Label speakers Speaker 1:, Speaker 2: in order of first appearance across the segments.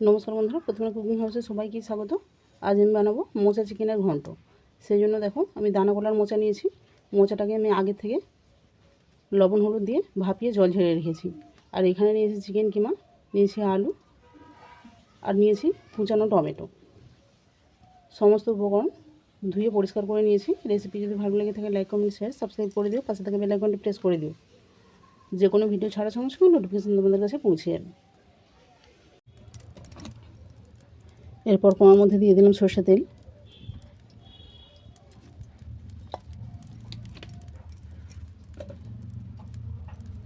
Speaker 1: নমস্কার বন্ধুরা, প্রথমে কুকিং হাউসে সবাইকে স্বাগত। আজ আমি বানাবো মোচা চিকেনের ঘন্ট। সেই জন্য দেখো, আমি দানা কলার মোচা নিয়েছি। মোচাটাকে আমি আগে থেকে লবণ, হলুদ দিয়ে ভাপিয়ে জল ঝেড়ে রেখেছি। আর এখানে নিয়েছি চিকেন কিমা, নিয়েছি আলু, আর নিয়েছি কুচানো টমেটো। সমস্ত উপকরণ ধুয়ে পরিষ্কার করে নিয়েছি। রেসিপি যদি ভালো লেগে থাকে, লাইক, কমেন্ট, শেয়ার, সাবস্ক্রাইব করে দিও। পাশে থেকে বেল আইকনটি প্রেস করে দিও। যে কোনো ভিডিও ছাড়ার সঙ্গে সঙ্গে নোটিফিকেশন তোমাদের কাছে পৌঁছে যাবে। এরপর কোমার মধ্যে দিয়ে দিলাম সর্ষে তেল।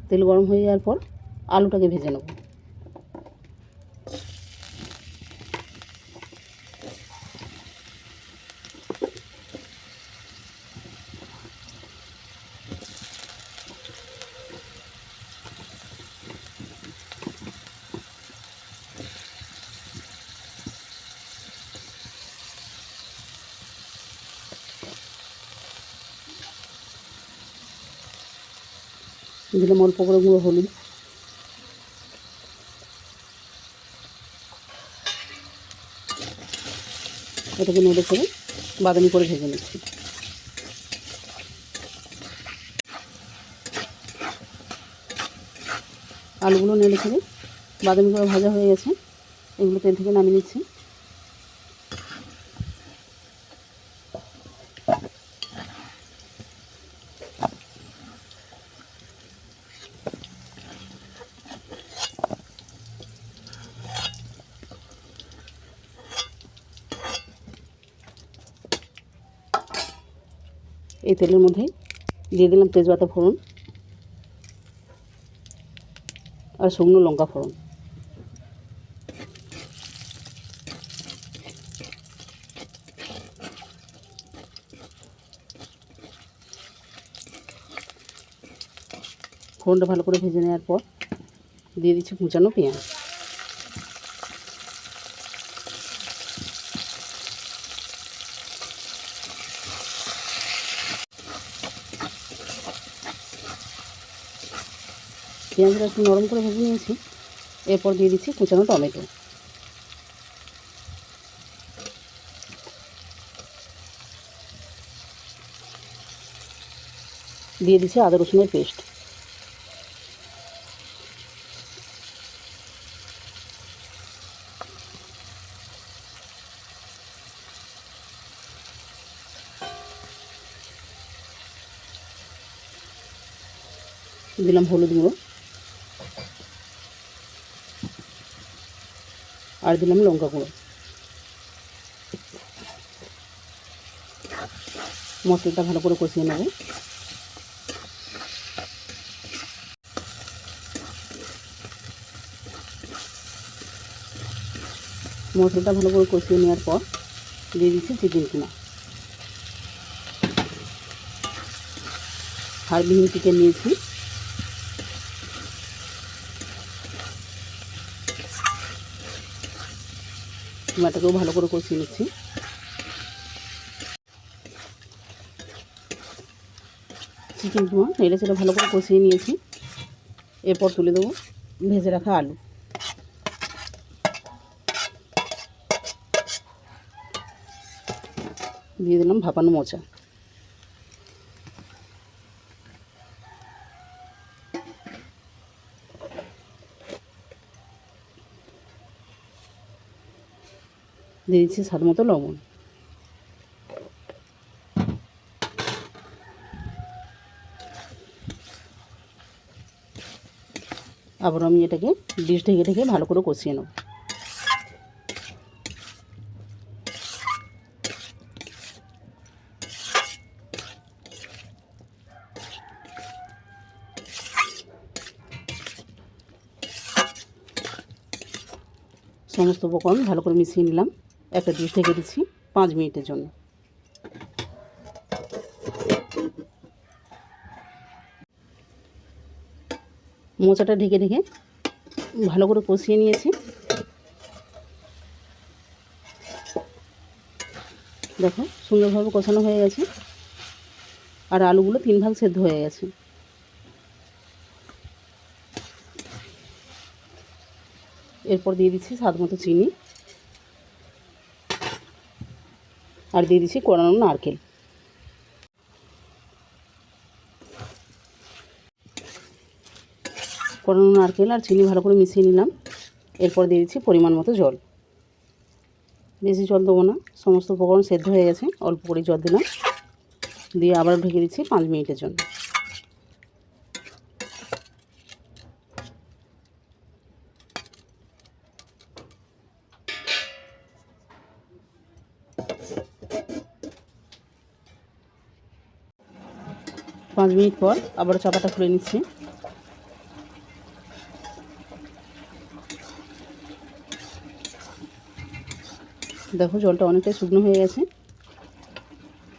Speaker 1: তেল গরম হয়ে যাওয়ার পর আলুটাকে ভেজে নেব। দিলাম অল্প করে গুঁড়ো হলুদ। এটাকে নেড়ে করে বাদামি করে ভেজে নিচ্ছি। আলুগুলো নেড়ে ছেড়ে বাদামি করে ভাজা হয়ে গেছে। এগুলো তেল থেকে নামিয়ে নিচ্ছি। এই তেলের মধ্যেই দিয়ে দিলাম তেজপাতা ফোড়ন আর শুকনো লঙ্কা ফোড়ন। ফোড়নটা ভালো করে ভেজে নেওয়ার পর দিয়ে দিচ্ছি কুচানো পেঁয়াজ। পেঁয়াজটা একটু নরম করে ভেজে নিয়েছি। এরপর দিয়ে দিচ্ছি কুচানো টমেটো। দিয়ে দিচ্ছি আদা রসুনের পেস্ট। দিলাম হলুদ গুঁড়ো। আর দিলাম লঙ্কা গুঁড়ো। মশলাটা ভালো করে কষিয়ে নেব। মশলাটা ভালো করে কষিয়ে নেওয়ার পর দিয়ে দিচ্ছি চিকেন কিমা। হাড়বিহীন চিকেন নিয়েছি। কিমাটাকেও ভালো করে কষিয়ে নিচ্ছি। চিকেন কিমা নেড়ে চেড়ে ভালো করে কষিয়ে নিয়েছি। এরপর তুলে দেবো ভেজে রাখা আলু। দিয়ে দিলাম ভাপানো মোচা। দিয়ে দিচ্ছি স্বাদ মতো লবণ। আবার আমি এটাকে ডিশ ঢেকে ঢেকে ভালো করে কষিয়ে নেব। সমস্ত উপকরণ ভালো করে মিশিয়ে নিলাম। একটা ডিশ ঢেকে দিচ্ছি পাঁচ মিনিটের জন্য। মোচাটা ঢেকে ঢেকে ভালো করে কষিয়ে নিয়েছি। দেখো, সুন্দরভাবে কষানো হয়ে গেছে। আর আলুগুলো তিন ভাগ সেদ্ধ হয়ে গেছে। এরপর দিয়ে দিচ্ছি স্বাদ মতো চিনি। আর দিয়ে দিচ্ছি কোরানো নারকেল। কোরানো নারকেল আর চিনি ভালো করে মিশিয়ে নিলাম। এরপর দিয়ে দিচ্ছি পরিমাণ মতো জল। বেশি জল দেবো না, সমস্ত উপকরণ সেদ্ধ হয়ে গেছে, অল্প করে জল দিলাম। দিয়ে আবার ঢেকে দিচ্ছি পাঁচ মিনিটের জন্য। পাঁচ মিনিট পর আবার চাপাটা খুলে নিচ্ছি। দেখো জলটা অনেকটাই শুকনো হয়ে গেছে।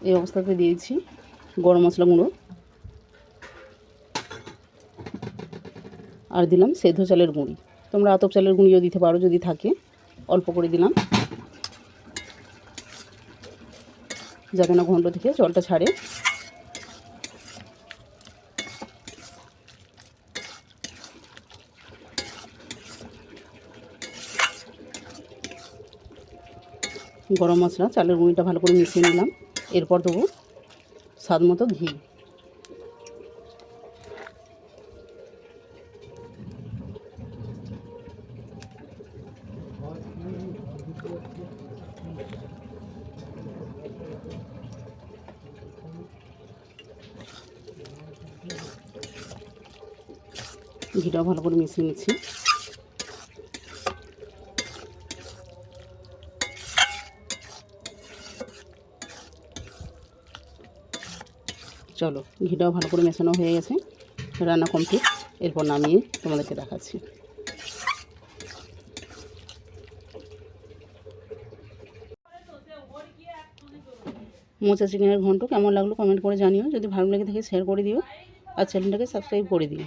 Speaker 1: এই অবস্থাতে দিয়েছি গরম মশলা গুঁড়ো। আর দিলাম সেদ্ধ চালের গুঁড়ি। তোমরা আতপ চালের গুঁড়িও দিতে পারো যদি থাকে। অল্প করে দিলাম। যাতে না ঘন্ট থেকে জলটা ছাড়ে। গরম মশলা, চালের গুঁড়িটা ভালো করে মিশিয়ে নিলাম। এরপর দেবো স্বাদ মতো ঘি। ঘিটাও ভালো করে মিশিয়ে নিচ্ছি। চলো ঘিটাও ভালো করে মেশানো হয়ে গেছে। রান্না কমপ্লিট এরপর নামিয়ে তোমাদেরকে দেখাচ্ছি। মোচা চিকেনের ঘন্ট কেমন লাগল কমেন্ট করে জানিও। যদি ভালো লেগে থাকে শেয়ার করে দিও। আর চ্যানেলটাকে সাবস্ক্রাইব করে দিও।